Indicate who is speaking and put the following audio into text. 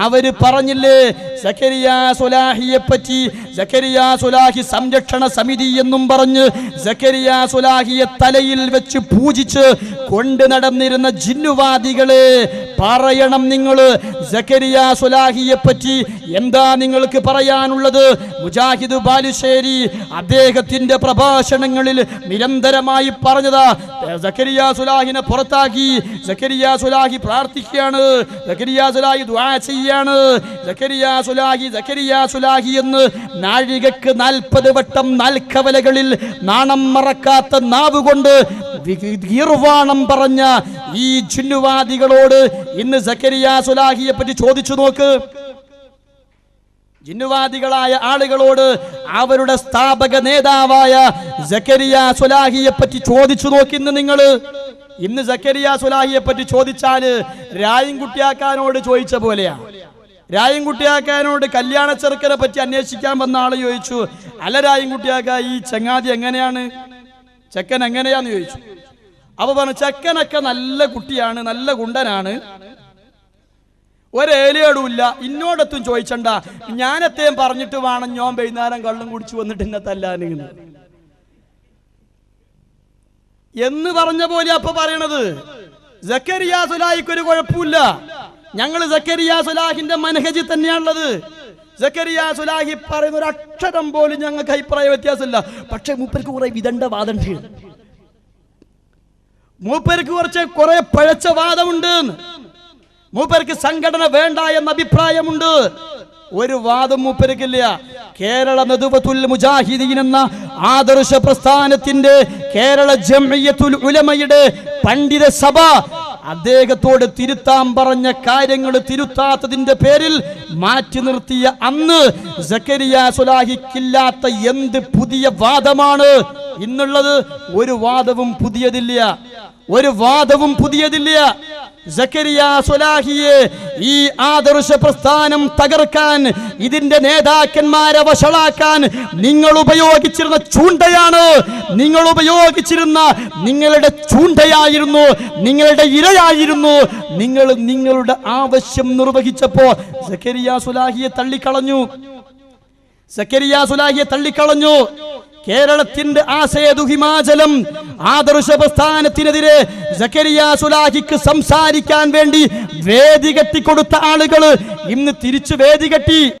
Speaker 1: അവർ പറഞ്ഞില്ലേ സക്കരിയ സുലാഹിയെ പറ്റി സക്കരിയ സുലാഹി സംരക്ഷണ സമിതി എന്നും പറഞ്ഞ് സക്കരിയ സുലാഹിയെ തലയിൽ വെച്ച് പൂജിച്ച് കൊണ്ടു നടന്നിരുന്ന ജിന്നുവാദികളെ പറയണം നിങ്ങൾ സക്കരിയ സുലാഹിയെ പറ്റി എന്താ നിങ്ങൾക്ക് പറയാനുള്ളത്? മുജാഹിദ് ബാലുശ്ശേരി അദ്ദേഹത്തിന്റെ പ്രഭാഷണങ്ങളിൽ നിരന്തരമായി പറഞ്ഞതാ. സക്കരിയ സുലാഹിനെ പുറത്താക്കി. സക്കരിയ സുലാഹി പ്രാർത്ഥിക്കുകയാണ്. സക്കരിയ സുലാഹി ദ്വാ ചെയ്യാണ്. സക്കരിയ സുലാഹി സക്കരിയ സുലാഹി എന്ന് നാഴികക്ക് നാൽപ്പത് വട്ടം നാൽക്കവലകളിൽ നാണം മറക്കാത്ത നാവ് ഗീർവാണം പറഞ്ഞ ഈ ജിന്നുവാദികളോട് ഇന്ന് സക്കരിയ സുലാഹിയെ പറ്റി ചോദിച്ചു നോക്ക്. ജിന്നുവാദികളായ ആളുകളോട് അവരുടെ സ്ഥാപക നേതാവായ സക്കരിയ സുലാഹിയെ പറ്റി ചോദിച്ചു നോക്കിന്ന് നിങ്ങൾ ഇന്ന് സക്കരിയ സുലാഹിയെ പറ്റി ചോദിച്ചാൽ രായൻകുട്ടിയാക്കാനോട് ചോദിച്ച പോലെയാ. രായൻകുട്ടിയാക്കാനോട് കല്യാണ ചെറുക്കനെ പറ്റി അന്വേഷിക്കാൻ വന്ന ആൾ ചോദിച്ചു അല്ല രായൻകുട്ടിയാക്ക ഈ ചങ്ങാതി എങ്ങനെയാണ്? ചെക്കൻ എങ്ങനെയാന്ന് ചോദിച്ചു. അപ്പൊ പറഞ്ഞു ചെക്കനൊക്കെ നല്ല കുട്ടിയാണ് നല്ല ഗുണ്ടനാണ്. ഒരേലിയടുമില്ല ഇന്നോടത്തും ചോദിച്ചണ്ട. ഞാനത്തേം പറഞ്ഞിട്ട് വേണം ഞാൻ വൈകുന്നേരം കള്ളും കുടിച്ചു വന്നിട്ട് എന്നെ തല്ലാനിങ്ങനെ എന്ന് പറഞ്ഞ പോലെ അപ്പൊ പറയണത് ഒരു കുഴപ്പമില്ല. ഞങ്ങൾ സക്കരിയ സുലാഹിന്റെ മനഹജി തന്നെയാണുള്ളത്. സക്കരിയ സുലാഹി പറയുന്ന ഒരു അക്ഷരം പോലും ഞങ്ങൾക്ക് അഭിപ്രായ വ്യത്യാസമില്ല. പക്ഷെ മൂപ്പർക്ക് കുറെ വിദണ്ഡ വാദമുണ്ട് മൂപ്പർക്ക് കുറച്ച് കുറെ പഴച്ച വാദമുണ്ട്. മൂപ്പർക്ക് സംഘടന വേണ്ട എന്ന അഭിപ്രായമുണ്ട്. ഒരു വാദം മൂപ്പരക്കില്ല കേരള നദുവത്തുൽ മുജാഹിദീൻ എന്ന ആദർശ പ്രസ്ഥാനത്തിന്റെ കേരള ജംഇയ്യത്തുൽ ഉലമയുടെ പണ്ഡിത സഭ അദ്ദേഹത്തോട് തിരുത്താൻ പറഞ്ഞ കാര്യങ്ങൾ തിരുത്താത്തതിന്റെ പേരിൽ മാറ്റി നിർത്തിയ അന്ന് സക്കരിയ സുലാഹിക്കില്ലാത്ത എന്ത് പുതിയ വാദമാണ്? ഇന്നുള്ളത് ഒരു വാദവും പുതിയതില്ല. ഒരു വാദവും പുതിയതില്ല. സുലാഹിയെ ഈ ആദർശ പ്രസ്ഥാനം തകർക്കാൻ ഇതിന്റെ നേതാക്കന്മാരെ വഷളാക്കാൻ നിങ്ങൾ ഉപയോഗിച്ചിരുന്ന ചൂണ്ടയാണ്. നിങ്ങൾ ഉപയോഗിച്ചിരുന്ന നിങ്ങളുടെ ചൂണ്ടയായിരുന്നു നിങ്ങളുടെ ഇരയായിരുന്നു. നിങ്ങൾ നിങ്ങളുടെ ആവശ്യം നിർവഹിച്ചപ്പോ സക്കരിയ സുലാഹിയെ തള്ളിക്കളഞ്ഞു. സക്കരിയ സുലാഹിയെ തള്ളിക്കളഞ്ഞു. കേരളത്തിന്റെ ആശയതു ഹിമാചലം ആദർശ പ്രസ്ഥാനത്തിനെതിരെ സക്കരിയ സുലാഹിക്ക് സംസാരിക്കാൻ വേണ്ടി വേദി കെട്ടിക്കൊടുത്ത ആളുകൾ ഇന്ന് തിരിച്ചു വേദി കെട്ടി.